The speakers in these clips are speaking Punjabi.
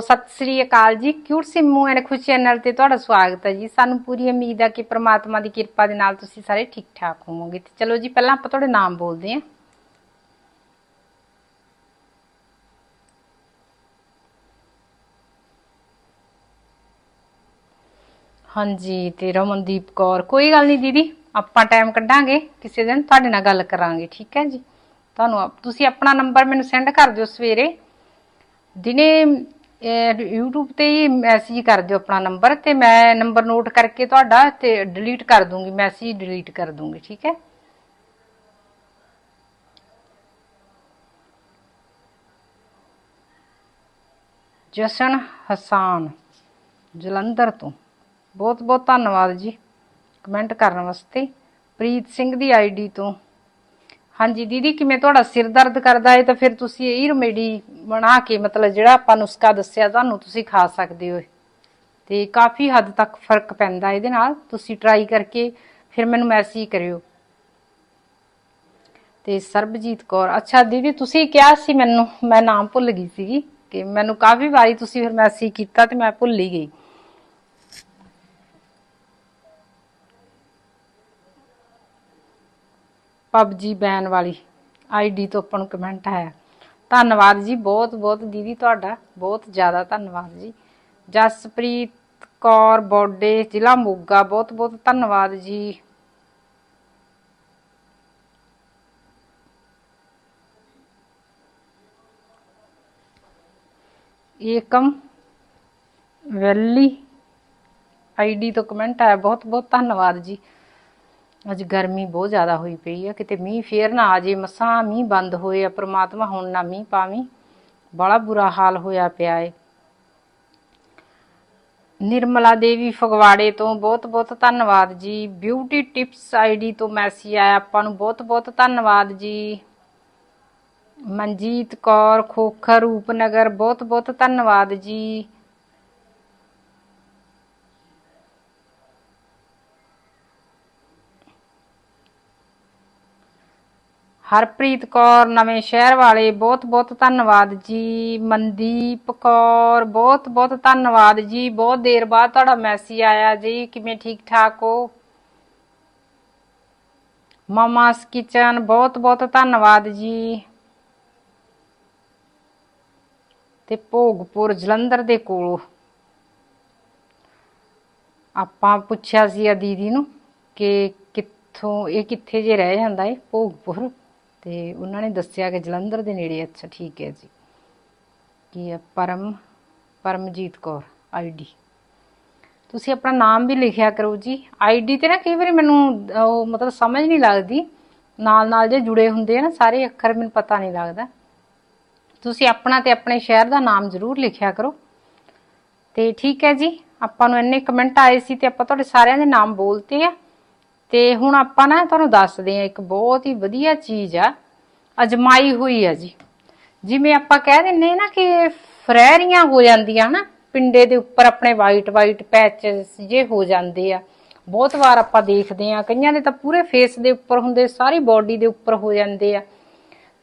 ਸਤਿ ਸ੍ਰੀ ਅਕਾਲ ਜੀ। Cute Simmu and Khush channel ਤੇ ਤੁਹਾਡਾ ਸਵਾਗਤ ਹੈ ਜੀ। ਸਾਨੂੰ ਪੂਰੀ ਉਮੀਦ ਹੈ ਕਿ ਪ੍ਰਮਾਤਮਾ ਦੀ ਕਿਰਪਾ ਦੇ ਨਾਲ ਤੁਸੀਂ ਸਾਰੇ ਠੀਕ ਠਾਕ ਹੋਵੋਗੇ। ਤੇ ਚਲੋ ਜੀ, ਪਹਿਲਾਂ ਆਪਾਂ ਤੁਹਾਡੇ ਨਾਮ ਬੋਲਦੇ ਹਾਂ। ਹਾਂਜੀ, ਤੇ ਰਮਨਦੀਪ ਕੌਰ। ਕੋਈ ਗੱਲ ਨਹੀਂ ਦੀਦੀ, ਆਪਾਂ ਟਾਈਮ ਕੱਢਾਂਗੇ। ਕਿਸੇ ਦਿਨ ਤੁਹਾਡੇ ਨਾਲ ਗੱਲ ਕਰਾਂਗੇ, ਠੀਕ ਹੈ ਜੀ? ਤੁਹਾਨੂੰ ਤੁਸੀਂ ਆਪਣਾ ਨੰਬਰ ਮੈਨੂੰ ਸੈਂਡ ਕਰ ਦਿਓ ਸਵੇਰੇ। ਦਿਨੇ ਇਹ YouTube ਤੇ ਹੀ ਮੈਸੇਜ ਕਰ ਦਿਓ ਆਪਣਾ ਨੰਬਰ ਤੇ ਮੈਂ ਨੰਬਰ ਨੋਟ ਕਰਕੇ ਤੁਹਾਡਾ ਤੇ ਡਿਲੀਟ ਕਰ ਦੂੰਗੀ ਮੈਸੇਜ ਡਿਲੀਟ ਕਰ ਦੂੰਗੀ, ਠੀਕ ਹੈ? ਜਸ਼ਨ ਹਸਾਨ, ਜਲੰਧਰ ਤੋਂ। ਬਹੁਤ ਬਹੁਤ ਧੰਨਵਾਦ ਜੀ। ਕਮੈਂਟ ਕਰਨ ਵਾਸਤੇ। ਪ੍ਰੀਤ ਸਿੰਘ ਦੀ ਆਈਡੀ ਤੋਂ। ਹਾਂਜੀ, ਦੀਦੀ, ਕਿਵੇਂ ਤੁਹਾਡਾ ਸਿਰ ਦਰਦ ਕਰਦਾ ਹੈ ਤਾਂ ਫਿਰ ਤੁਸੀਂ ਇਹ ਰੈਮੇਡੀ ਬਣਾ ਕੇ ਮਤਲਬ ਜਿਹੜਾ ਆਪਾਂ ਨੁਸਖਾ ਦੱਸਿਆ ਤੁਹਾਨੂੰ ਤੁਸੀਂ ਖਾ ਸਕਦੇ ਹੋ। ਤੇ ਕਾਫੀ ਹੱਦ ਤੱਕ ਫ਼ਰਕ ਪੈਂਦਾ ਇਹਦੇ ਨਾਲ। ਤੁਸੀਂ ਟਰਾਈ ਕਰਕੇ ਫਿਰ ਮੈਨੂੰ ਮੈਸੇਜ ਕਰਿਓ। ਤੇ ਸਰਬਜੀਤ ਕੌਰ, ਅੱਛਾ ਦੀਦੀ, ਤੁਸੀਂ ਕਿਹਾ ਸੀ ਮੈਨੂੰ, ਮੈਂ ਨਾਮ ਭੁੱਲ ਗਈ ਸੀਗੀ ਕਿ ਮੈਨੂੰ ਕਾਫੀ ਵਾਰੀ ਤੁਸੀਂ ਫਿਰ ਮੈਸੇਜ ਕੀਤਾ ਤੇ ਮੈਂ ਭੁੱਲ ਹੀ ਗਈ। ਪਬਜੀ ਬੈਨ ਵਾਲੀ ਆਈਡੀ ਤੋਂ ਆਪਾਂ ਨੂੰ ਕਮੈਂਟ ਆਇਆ ਧੰਨਵਾਦ ਜੀ ਬਹੁਤ ਬਹੁਤ ਦੀਦੀ ਤੁਹਾਡਾ ਬਹੁਤ ਜ਼ਿਆਦਾ ਧੰਨਵਾਦ ਜੀ ਜਸਪ੍ਰੀਤ ਕੌਰ ਬੋਡੇ ਜ਼ਿਲ੍ਹਾ ਮੋਗਾ ਬਹੁਤ ਬਹੁਤ ਧੰਨਵਾਦ ਜੀ ਏਕਮ ਵੈਲੀ ਆਈਡੀ ਤੋਂ ਕਮੈਂਟ ਆਇਆ ਬਹੁਤ ਬਹੁਤ ਧੰਨਵਾਦ ਜੀ ਅੱਜ ਗਰਮੀ ਬਹੁਤ ਜ਼ਿਆਦਾ ਹੋਈ ਪਈ ਆ, ਕਿਤੇ ਮੀਂਹ ਫੇਰ ਨਾ ਆ ਜੇ, ਮਸਾਂ ਮੀਂਹ ਬੰਦ ਹੋਏ ਆ, ਪ੍ਰਮਾਤਮਾ ਹੁਣ ਨਾ ਮੀਂਹ ਪਾਵੀਂ। ਬੜਾ ਬੁਰਾ ਹਾਲ ਹੋਇਆ ਪਿਆ ਏ। ਨਿਰਮਲਾ ਦੇਵੀ ਫਗਵਾੜੇ ਤੋਂ ਬਹੁਤ ਬਹੁਤ ਧੰਨਵਾਦ ਜੀ। ਬਿਊਟੀ ਟਿਪਸ ਆਈਡੀ ਤੋਂ ਮੈਸੇਜ ਆਇਆ, ਆਪਾਂ ਨੂੰ ਬਹੁਤ ਬਹੁਤ ਧੰਨਵਾਦ ਜੀ। ਮਨਜੀਤ ਕੌਰ, ਖੋਖਰ, ਰੂਪਨਗਰ, ਬਹੁਤ ਬਹੁਤ ਧੰਨਵਾਦ ਜੀ। ਹਰਪ੍ਰੀਤ ਕੌਰ, ਨਵੇਂ ਸ਼ਹਿਰ ਵਾਲੇ, ਬਹੁਤ ਬਹੁਤ ਧੰਨਵਾਦ ਜੀ। ਮਨਦੀਪ ਕੌਰ, ਬਹੁਤ ਬਹੁਤ ਧੰਨਵਾਦ ਜੀ। ਬਹੁਤ ਦੇਰ ਬਾਅਦ ਤੁਹਾਡਾ ਮੈਸੇਜ ਆਇਆ ਜੀ, ਕਿਵੇਂ ਠੀਕ ਠਾਕ ਹੋ? ਮਮਾਸ ਕਿਚਨ, ਬਹੁਤ ਬਹੁਤ ਧੰਨਵਾਦ ਜੀ। ਤੇ ਭੋਗਪੁਰ ਜਲੰਧਰ ਦੇ ਕੋਲ। ਆਪਾਂ ਪੁੱਛਿਆ ਸੀ ਆ ਦੀਦੀ ਨੂੰ ਕਿ ਕਿੱਥੋਂ, ਇਹ ਕਿੱਥੇ ਜੇ ਰਹਿ ਜਾਂਦਾ ਏ, ਭੋਗਪੁਰ? ਤੇ ਉਹਨਾਂ ਨੇ ਦੱਸਿਆ ਕਿ ਜਲੰਧਰ ਦੇ ਨੇੜੇ, ਅੱਛਾ ਠੀਕ ਹੈ ਜੀ। ਕੀ ਹੈ? ਪਰਮ, ਪਰਮਜੀਤ ਕੌਰ ਆਈਡੀ ਤੁਸੀਂ ਆਪਣਾ ਨਾਮ ਵੀ ਲਿਖਿਆ ਕਰੋ ਜੀ। ਆਈਡੀ ਤੇ ਨਾ ਕਈ ਵਾਰੀ ਮੈਨੂੰ, ਉਹ ਮਤਲਬ ਸਮਝ ਨਹੀਂ ਲੱਗਦੀ। ਨਾਲ ਨਾਲ ਜੇ ਜੁੜੇ ਹੁੰਦੇ ਆ ਨਾ, ਸਾਰੇ ਅੱਖਰ ਮੈਨੂੰ ਪਤਾ ਨਹੀਂ ਲੱਗਦਾ। ਤੁਸੀਂ ਆਪਣਾ ਤੇ ਆਪਣੇ ਸ਼ਹਿਰ ਦਾ ਨਾਮ ਜ਼ਰੂਰ ਲਿਖਿਆ ਕਰੋ। ਤੇ ਠੀਕ ਹੈ ਜੀ, ਆਪਾਂ ਨੂੰ ਇੰਨੇ ਕਮੈਂਟ ਆਏ ਸੀ ਤੇ ਆਪਾਂ ਤੁਹਾਡੇ ਸਾਰਿਆਂ ਦੇ ਨਾਮ ਬੋਲਤੇ ਆ। ਤੇ ਹੁਣ ਆਪਾਂ ਨਾ ਤੁਹਾਨੂੰ ਦੱਸਦੇ ਆ ਇੱਕ ਬਹੁਤ ਹੀ ਵਧੀਆ ਚੀਜ਼ ਆ, ਅਜਮਾਈ ਹੋਈ ਆ ਜੀ। ਜਿਵੇਂ ਆਪਾਂ ਕਹਿ ਦਿੰਨੇ ਨਾ ਕਿ ਫਰੈਰੀਆਂ ਹੋ ਜਾਂਦੀਆਂ ਹਨਾ, ਪਿੰਡੇ ਦੇ ਉੱਪਰ ਆਪਣੇ ਵਾਈਟ ਵਾਈਟ ਪੈਚਸ ਜੇ ਹੋ ਜਾਂਦੇ ਆ। ਬਹੁਤ ਵਾਰ ਆਪਾਂ ਦੇਖਦੇ ਆ ਕਈਆਂ ਦੇ ਤਾਂ ਪੂਰੇ ਫੇਸ ਦੇ ਉੱਪਰ ਹੁੰਦੇ, ਸਾਰੀ ਬਾਡੀ ਦੇ ਉੱਪਰ ਹੋ ਜਾਂਦੇ ਆ।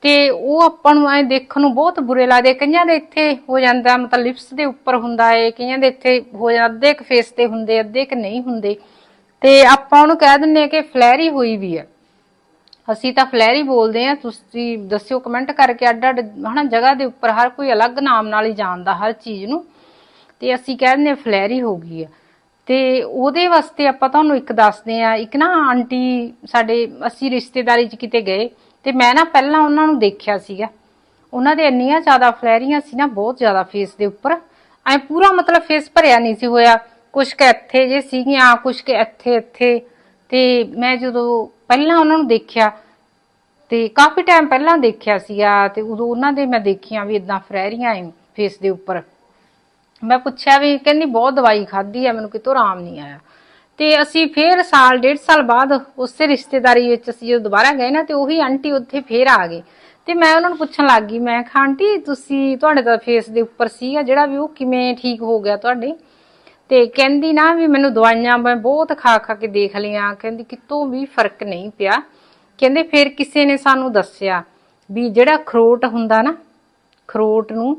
ਤੇ ਉਹ ਆਪਾਂ ਨੂੰ ਐ ਦੇਖਣ ਨੂੰ ਬਹੁਤ ਬੁਰੇ ਲੱਗਦੇ ਕਈਆਂ ਦੇ ਇੱਥੇ ਹੋ ਜਾਂਦਾ, ਮਤਲਬ ਲਿਪਸ ਦੇ ਉੱਪਰ ਹੁੰਦਾ ਏ, ਕਈਆਂ ਦੇ ਇੱਥੇ ਹੋ ਜਾਂਦਾ ਅੱਧੇ ਇੱਕ ਫੇਸ ਤੇ ਹੁੰਦੇ, ਅੱਧੇ ਕਿ ਨਹੀਂ ਹੁੰਦੇ। ਤੇ ਆਪਾਂ ਉਹਨੂੰ ਕਹਿ ਦਿੰਨੇ ਆ ਕਿ ਫਲੈਰੀ ਹੋਈ ਵੀ ਹੈ। ਅਸੀਂ ਤਾਂ ਫਲੈਰੀ ਬੋਲਦੇ ਆ ਤੁਸੀਂ ਦੱਸਿਓ ਕਮੈਂਟ ਕਰਕੇ ਅੱਡ ਅੱਡ, ਹਨਾ, ਜਗ੍ਹਾ ਦੇ ਉੱਪਰ ਹਰ ਕੋਈ ਅਲੱਗ ਨਾਮ ਨਾਲ ਹੀ ਜਾਣਦਾ ਹਰ ਚੀਜ਼ ਨੂੰ। ਤੇ ਅਸੀਂ ਕਹਿ ਦਿੰਦੇ ਆ ਫਲੈਰੀ ਹੋ ਗਈ ਹੈ। ਤੇ ਉਹਦੇ ਵਾਸਤੇ ਆਪਾਂ ਤੁਹਾਨੂੰ ਇੱਕ ਦੱਸਦੇ ਆ ਇੱਕ ਨਾ ਆਂਟੀ ਸਾਡੇ, ਅਸੀਂ ਰਿਸ਼ਤੇਦਾਰੀ 'ਚ ਕਿਤੇ ਗਏ ਤੇ ਮੈਂ ਨਾ ਪਹਿਲਾਂ ਉਹਨਾਂ ਨੂੰ ਦੇਖਿਆ ਸੀਗਾ। ਉਹਨਾਂ ਦੇ ਇੰਨੀਆਂ ਜ਼ਿਆਦਾ ਫਲੈਰੀਆਂ ਸੀ ਨਾ, ਬਹੁਤ ਜ਼ਿਆਦਾ ਫੇਸ ਦੇ ਉੱਪਰ। ਐ ਪੂਰਾ ਮਤਲਬ ਫੇਸ ਭਰਿਆ ਨਹੀਂ ਸੀ ਹੋਇਆ। ਕੁਛ ਕੁ ਇੱਥੇ ਜੇ ਸੀਗੀਆਂ ਕੁਛ ਕੁ ਇੱਥੇ ਇੱਥੇ। ਤੇ ਮੈਂ ਜਦੋਂ ਪਹਿਲਾਂ ਉਹਨਾਂ ਨੂੰ ਦੇਖਿਆ, ਤੇ ਕਾਫੀ ਟਾਈਮ ਪਹਿਲਾਂ ਦੇਖਿਆ ਸੀਗਾ, ਤੇ ਉਦੋਂ ਉਹਨਾਂ ਦੇ ਮੈਂ ਦੇਖੀਆਂ ਵੀ ਇਦਾਂ ਫਰੈਰੀਆਂ ਐ ਫੇਸ ਦੇ ਉੱਪਰ। ਮੈਂ ਪੁੱਛਿਆ ਵੀ ਕਹਿੰਦੀ, ਬਹੁਤ ਦਵਾਈ ਖਾਧੀ ਆ, ਮੈਨੂੰ ਕਿਤੋਂ ਆਰਾਮ ਨਹੀਂ ਆਇਆ। ਤੇ ਅਸੀਂ ਫੇਰ ਸਾਲ, ਡੇਢ ਸਾਲ ਬਾਅਦ ਉਸੇ ਰਿਸ਼ਤੇਦਾਰੀ ਵਿੱਚ ਅਸੀਂ ਜਦੋਂ ਦੁਬਾਰਾ ਗਏ ਨਾ, ਤੇ ਉਹੀ ਆਂਟੀ ਉੱਥੇ ਫੇਰ ਆ ਗਏ। ਤੇ ਮੈਂ ਉਹਨਾਂ ਨੂੰ ਪੁੱਛਣ ਲੱਗ ਗਈ, ਮੈਂ ਕਿਹਾ, ਆਂਟੀ, ਤੁਸੀਂ, ਤੁਹਾਡੇ ਦਾ ਫੇਸ ਦੇ ਉੱਪਰ ਸੀਗਾ, ਜਿਹੜਾ ਵੀ ਉਹ ਕਿਵੇਂ ਠੀਕ ਹੋ ਗਿਆ ਤੁਹਾਡੇ? ਤੇ ਕਹਿੰਦੀ ਨਾ ਵੀ ਮੈਨੂੰ ਦਵਾਈਆਂ ਮੈਂ ਬਹੁਤ ਖਾ ਖਾ ਕੇ ਦੇਖ ਲਈਆਂ। ਕਹਿੰਦੀ ਕਿਤੋਂ ਵੀ ਫ਼ਰਕ ਨਹੀਂ ਪਿਆ। ਕਹਿੰਦੇ ਫਿਰ ਕਿਸੇ ਨੇ ਸਾਨੂੰ ਦੱਸਿਆ ਵੀ ਜਿਹੜਾ ਖਰੋਟ ਹੁੰਦਾ ਨਾ, ਖਰੋਟ ਨੂੰ,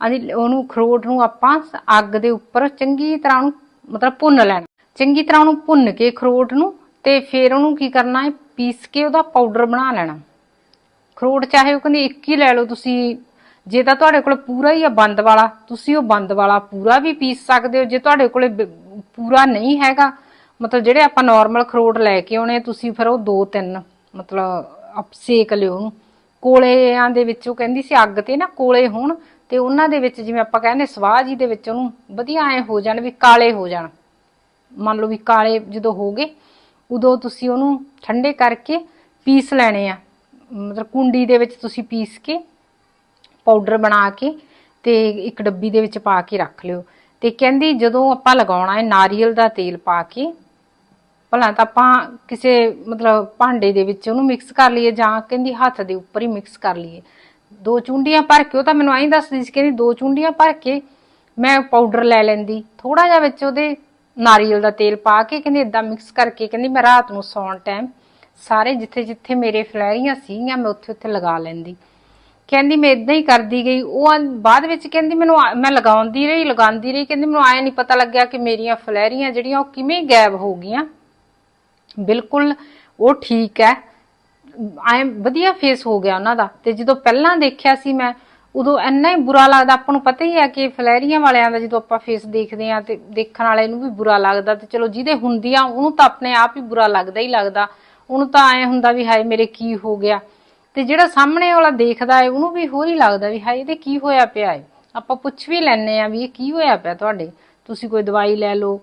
ਅਸੀਂ ਉਹਨੂੰ ਖਰੋਟ ਨੂੰ ਆਪਾਂ ਅੱਗ ਦੇ ਉੱਪਰ ਚੰਗੀ ਤਰ੍ਹਾਂ ਉਹਨੂੰ ਮਤਲਬ ਭੁੰਨ ਲੈਣਾ। ਚੰਗੀ ਤਰ੍ਹਾਂ ਉਹਨੂੰ ਭੁੰਨ ਕੇ ਖਰੋਟ ਨੂੰ ਤੇ ਫਿਰ ਉਹਨੂੰ ਕੀ ਕਰਨਾ ਹੈ, ਪੀਸ ਕੇ ਉਹਦਾ ਪਾਊਡਰ ਬਣਾ ਲੈਣਾ। ਖਰੋਟ ਚਾਹੇ ਉਹ ਕਹਿੰਦੇ ਇੱਕ ਹੀ ਲੈ ਲਓ ਤੁਸੀਂ ਜੇ ਤਾਂ ਤੁਹਾਡੇ ਕੋਲ ਪੂਰਾ ਹੀ ਆ ਬੰਦ ਵਾਲਾ, ਤੁਸੀਂ ਉਹ ਬੰਦ ਵਾਲਾ ਪੂਰਾ ਵੀ ਪੀਸ ਸਕਦੇ ਹੋ। ਜੇ ਤੁਹਾਡੇ ਕੋਲੇ ਪੂਰਾ ਨਹੀਂ ਹੈਗਾ, ਮਤਲਬ ਜਿਹੜੇ ਆਪਾਂ ਨਾਰਮਲ ਖਰੋਟ ਲੈ ਕੇ ਆਉਣੇ, ਤੁਸੀਂ ਫਿਰ ਉਹ ਦੋ ਤਿੰਨ, ਮਤਲਬ ਸੇਕ ਲਿਓ ਉਹਨੂੰ। ਕੋਲਿਆਂ ਦੇ ਵਿੱਚ ਉਹ ਕਹਿੰਦੀ ਸੀ ਅੱਗ ਤੇ ਨਾ ਕੋਲੇ ਹੋਣ, ਤੇ ਉਹਨਾਂ ਦੇ ਵਿੱਚ ਜਿਵੇਂ ਆਪਾਂ ਕਹਿੰਦੇ ਸਵਾਹ ਜੀ ਦੇ ਵਿੱਚ ਉਹਨੂੰ ਵਧੀਆ ਐ ਹੋ ਜਾਣ ਵੀ ਕਾਲੇ ਹੋ ਜਾਣ। ਮੰਨ ਲਓ ਵੀ ਕਾਲੇ ਜਦੋਂ ਹੋ ਗਏ, ਉਦੋਂ ਤੁਸੀਂ ਉਹਨੂੰ ਠੰਡੇ ਕਰਕੇ ਪੀਸ ਲੈਣੇ ਆ। ਮਤਲਬ ਕੁੰਡੀ ਦੇ ਵਿੱਚ ਤੁਸੀਂ ਪੀਸ ਕੇ ਪਾਊਡਰ ਬਣਾ ਕੇ ਤੇ ਇੱਕ ਡੱਬੀ ਦੇ ਵਿੱਚ ਪਾ ਕੇ ਰੱਖ ਲਿਓ। ਤੇ ਕਹਿੰਦੀ ਜਦੋਂ ਆਪਾਂ ਲਗਾਉਣਾ ਹੈ ਨਾਰੀਅਲ ਦਾ ਤੇਲ ਪਾ ਕੇ, ਭਲਾ ਤਾਂ ਆਪਾਂ ਕਿਸੇ ਮਤਲਬ ਭਾਂਡੇ ਦੇ ਵਿੱਚ ਉਹਨੂੰ ਮਿਕਸ ਕਰ ਲਈਏ ਜਾਂ ਕਹਿੰਦੀ ਹੱਥ ਦੇ ਉੱਪਰ ਹੀ ਮਿਕਸ ਕਰ ਲਈਏ। ਦੋ ਚੁੰਡੀਆਂ ਭਰ ਕੇ, ਉਹ ਤਾਂ ਮੈਨੂੰ ਐਂ ਦੱਸਦੀ ਸੀ ਕਹਿੰਦੀ ਦੋ ਚੁੰਡੀਆਂ ਭਰ ਕੇ ਮੈਂ ਪਾਊਡਰ ਲੈ ਲੈਂਦੀ। ਥੋੜਾ ਜਿਹਾ ਵਿੱਚ ਉਹਦੇ ਨਾਰੀਅਲ ਦਾ ਤੇਲ ਪਾ ਕੇ ਕਹਿੰਦੀ ਇਦਾਂ ਮਿਕਸ ਕਰਕੇ ਕਹਿੰਦੀ ਮੈਂ ਰਾਤ ਨੂੰ ਸੌਣ ਟਾਈਮ ਸਾਰੇ ਜਿੱਥੇ ਜਿੱਥੇ ਮੇਰੇ ਫਲੈਰੀਆਂ ਸੀਗੀਆਂ, ਮੈਂ ਉੱਥੇ ਉੱਥੇ ਲਗਾ ਲੈਂਦੀ। ਕਹਿੰਦੀ ਮੈਂ ਇਦਾਂ ਹੀ ਕਰਦੀ ਗਈ। ਉਹ ਆ- ਬਾਅਦ ਵਿੱਚ ਕਹਿੰਦੀ ਮੈਨੂੰ ਆ- ਮੈਂ ਲਗਾਉਂਦੀ ਰਹੀ ਲਗਾਉਂਦੀ ਰਹੀ। ਕਹਿੰਦੀ ਮੈਨੂੰ ਆਇਆ ਨਹੀਂ ਪਤਾ ਲੱਗਿਆ ਕਿ ਮੇਰੀਆਂ ਫਲੈਰੀਆਂ ਜਿਹੜੀਆਂ ਉਹ ਕਿਵੇਂ ਗਾਇਬ ਹੋ ਗਈਆਂ। ਬਿਲਕੁਲ ਉਹ ਠੀਕ ਹੈ। ਐ ਵਧੀਆ ਫੇਸ ਹੋ ਗਿਆ ਉਹਨਾਂ ਦਾ। ਤੇ ਜਦੋਂ ਪਹਿਲਾਂ ਦੇਖਿਆ ਸੀ ਮੈਂ, ਉਦੋਂ ਇੰਨਾ ਹੀ ਬੁਰਾ ਲੱਗਦਾ। ਆਪਾਂ ਨੂੰ ਪਤਾ ਹੀ ਹੈ ਕਿ ਫਲੈਰੀਆਂ ਵਾਲਿਆਂ ਦਾ ਜਦੋਂ ਆਪਾਂ ਫੇਸ ਦੇਖਦੇ ਆ ਤੇ ਦੇਖਣ ਵਾਲੇ ਨੂੰ ਵੀ ਬੁਰਾ ਲੱਗਦਾ ਤੇ ਚਲੋ ਜਿਹਦੇ ਹੁੰਦੀ ਆ, ਉਹਨੂੰ ਤਾਂ ਆਪਣੇ ਆਪ ਹੀ ਬੁਰਾ ਲੱਗਦਾ ਹੀ ਲੱਗਦਾ। ਉਹਨੂੰ ਤਾਂ ਐ ਹੁੰਦਾ ਵੀ ਹਾਏ ਮੇਰੇ ਕੀ ਹੋ ਗਿਆ। ਤੇ ਜਿਹੜਾ ਸਾਹਮਣੇ ਵਾਲਾ ਦੇਖਦਾ ਹੈ ਉਹਨੂੰ ਵੀ ਹੋਰ ਹੀ ਲੱਗਦਾ ਵੀ ਹਾਏ, ਇਹਦੇ ਕੀ ਹੋਇਆ ਪਿਆ ਹੈ ਆਪਾਂ ਪੁੱਛ ਵੀ ਲੈਣੇ ਆ ਵੀ ਇਹ ਕੀ ਹੋਇਆ ਪਿਆ ਤੁਹਾਡੇ? ਤੁਸੀਂ ਕੋਈ ਦਵਾਈ ਲੈ ਲਓ।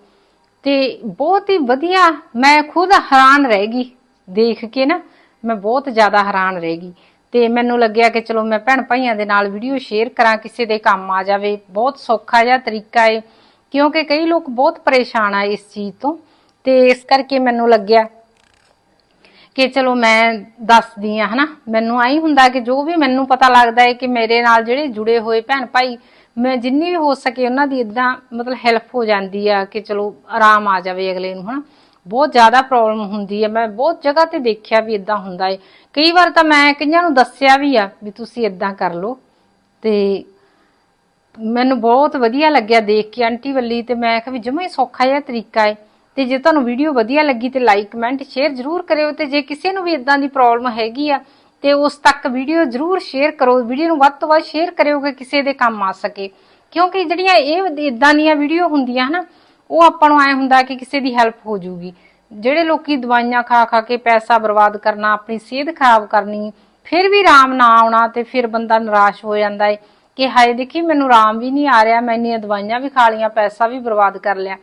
ਤੇ ਬਹੁਤ ਹੀ ਵਧੀਆ, ਮੈਂ ਖੁਦ ਹੈਰਾਨ ਰਹਿ ਗਈ ਦੇਖ ਕੇ ਨਾ। ਮੈਂ ਬਹੁਤ ਜ਼ਿਆਦਾ ਹੈਰਾਨ ਰਹਿ ਗਈ। ਤੇ ਮੈਨੂੰ ਲੱਗਿਆ ਕਿ ਚਲੋ ਮੈਂ ਭੈਣ ਭਾਈਆਂ ਦੇ ਨਾਲ ਵੀਡੀਓ ਸ਼ੇਅਰ ਕਰਾਂ, ਕਿਸੇ ਦੇ ਕੰਮ ਆ ਜਾਵੇ। ਬਹੁਤ ਸੌਖਾ ਜਿਹਾ ਤਰੀਕਾ ਹੈ ਕਿਉਂਕਿ ਕਈ ਲੋਕ ਬਹੁਤ ਪਰੇਸ਼ਾਨ ਆ ਇਸ ਚੀਜ਼ ਤੋਂ। ਤੇ ਇਸ ਕਰਕੇ ਮੈਨੂੰ ਲੱਗਿਆ ਕਿ ਚਲੋ ਮੈਂ ਦੱਸਦੀ ਆ, ਹਨਾ? ਮੈਨੂੰ ਆਈ ਹੁੰਦਾ ਕਿ ਜੋ ਵੀ ਮੈਨੂੰ ਪਤਾ ਲੱਗਦਾ ਹੈ ਕਿ ਮੇਰੇ ਨਾਲ ਜਿਹੜੇ ਜੁੜੇ ਹੋਏ ਭੈਣ ਭਾਈ, ਮੈਂ ਜਿੰਨੀ ਵੀ ਹੋ ਸਕੇ ਉਹਨਾਂ ਦੀ ਇਦਾਂ ਮਤਲਬ ਹੈਲਪ ਹੋ ਜਾਂਦੀ ਆ ਕਿ ਚਲੋ ਆਰਾਮ ਆ ਜਾਵੇ ਅਗਲੇ ਨੂੰ, ਹਨਾ? ਬਹੁਤ ਜ਼ਿਆਦਾ ਪ੍ਰੋਬਲਮ ਹੁੰਦੀ ਹੈ ਮੈਂ ਬਹੁਤ ਜਗ੍ਹਾ ਤੇ ਦੇਖਿਆ ਵੀ ਇਦਾਂ ਹੁੰਦਾ ਹੈ ਕਈ ਵਾਰ ਤਾਂ ਮੈਂ ਕਈਆਂ ਨੂੰ ਦੱਸਿਆ ਵੀ ਆ ਵੀ ਤੁਸੀਂ ਇਦਾਂ ਕਰ ਲਓ। ਤੇ ਮੈਨੂੰ ਬਹੁਤ ਵਧੀਆ ਲੱਗਿਆ ਦੇਖ ਕੇ ਆਂਟੀ ਵੱਲੀ ਤੇ ਮੈਂ ਕਿਹਾ ਵੀ ਜਮਾ ਹੀ ਸੌਖਾ ਜਿਹਾ ਤਰੀਕਾ ਹੈ ਤੇ ਜੇ ਤੁਹਾਨੂੰ ਵੀਡੀਓ ਵਧੀਆ ਲੱਗੀ ਤੇ ਲਾਈਕ ਕਮੈਂਟ ਸ਼ੇਅਰ ਜ਼ਰੂਰ ਕਰਿਓ ਤੇ ਜੇ ਕਿਸੇ ਨੂੰ ਵੀ ਇਦਾਂ ਦੀ ਪ੍ਰੋਬਲਮ ਹੈਗੀ ਆ ਤੇ ਉਸ ਤੱਕ ਵੀਡੀਓ ਜ਼ਰੂਰ ਸ਼ੇਅਰ ਕਰੋ। ਵੀਡੀਓ ਨੂੰ ਵੱਧ ਤੋਂ ਵੱਧ ਸ਼ੇਅਰ ਕਰਿਓ ਕਿ ਕਿਸੇ ਦੇ ਕੰਮ ਆ ਸਕੇ। ਕਿਉਂਕਿ ਜਿਹੜੀਆਂ ਇਹ ਇਦਾਂ ਦੀਆਂ ਵੀਡੀਓ ਹੁੰਦੀਆਂ ਹਨਾ, ਉਹ ਆਪਾਂ ਨੂੰ ਐ ਹੁੰਦਾ ਕਿ ਕਿਸੇ ਦੀ ਹੈਲਪ ਹੋ ਜੂਗੀ। ਜਿਹੜੇ ਲੋਕੀ ਦਵਾਈਆਂ ਖਾ ਖਾ ਕੇ ਪੈਸਾ ਬਰਬਾਦ ਕਰਨਾ, ਆਪਣੀ ਸਿਹਤ ਖਰਾਬ ਕਰਨੀ, ਫਿਰ ਵੀ ਆਰਾਮ ਨਾ ਆਉਣਾ ਤੇ ਫਿਰ ਬੰਦਾ ਨਿਰਾਸ਼ ਹੋ ਜਾਂਦਾ ਏ ਕਿ ਹਾਏ ਦੇਖੀ ਮੈਨੂੰ ਆਰਾਮ ਵੀ ਨਹੀਂ ਆ ਰਿਹਾ, ਮੈਂ ਇੰਨੀਆਂ ਦਵਾਈਆਂ ਵੀ ਖਾ ਲਈਆਂ, ਪੈਸਾ ਵੀ ਬਰਬਾਦ ਕਰ ਲਿਆ।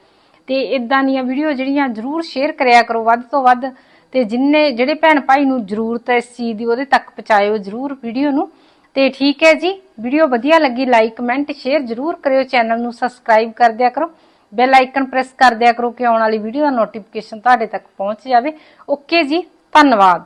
ਤੇ ਇਦਾਂ ਦੀਆਂ ਵੀਡੀਓ ਜਿਹੜੀਆਂ ਜਰੂਰ ਸ਼ੇਅਰ ਕਰਿਆ ਕਰੋ ਵੱਧ ਤੋਂ ਵੱਧ ਤੇ ਜਿੰਨੇ, ਜਿਹੜੇ ਭੈਣ ਭਾਈ ਨੂੰ ਜ਼ਰੂਰਤ ਹੈ ਇਸ ਚੀਜ਼ ਦੀ, ਉਹਦੇ ਤੱਕ ਪਹੁੰਚਾਇਓ ਜਰੂਰ ਵੀਡੀਓ ਨੂੰ। ਤੇ ਠੀਕ ਹੈ ਜੀ ਵੀਡੀਓ ਵਧੀਆ ਲੱਗੀ ਲਾਈਕ ਕਮੈਂਟ ਸ਼ੇਅਰ ਜਰੂਰ ਕਰਿਓ ਚੈਨਲ ਨੂੰ ਸਬਸਕ੍ਰਾਈਬ ਕਰ ਦਿਆ ਕਰੋ। ਬੈਲ ਆਈਕਨ ਪ੍ਰੈਸ ਕਰ ਦਿਆ ਕਰੋ ਕਿ ਆਉਣ ਵਾਲੀ ਵੀਡੀਓ ਦਾ ਨੋਟੀਫਿਕੇਸ਼ਨ ਤੁਹਾਡੇ ਤੱਕ ਪਹੁੰਚ ਜਾਵੇ। ਓਕੇ ਜੀ, ਧੰਨਵਾਦ।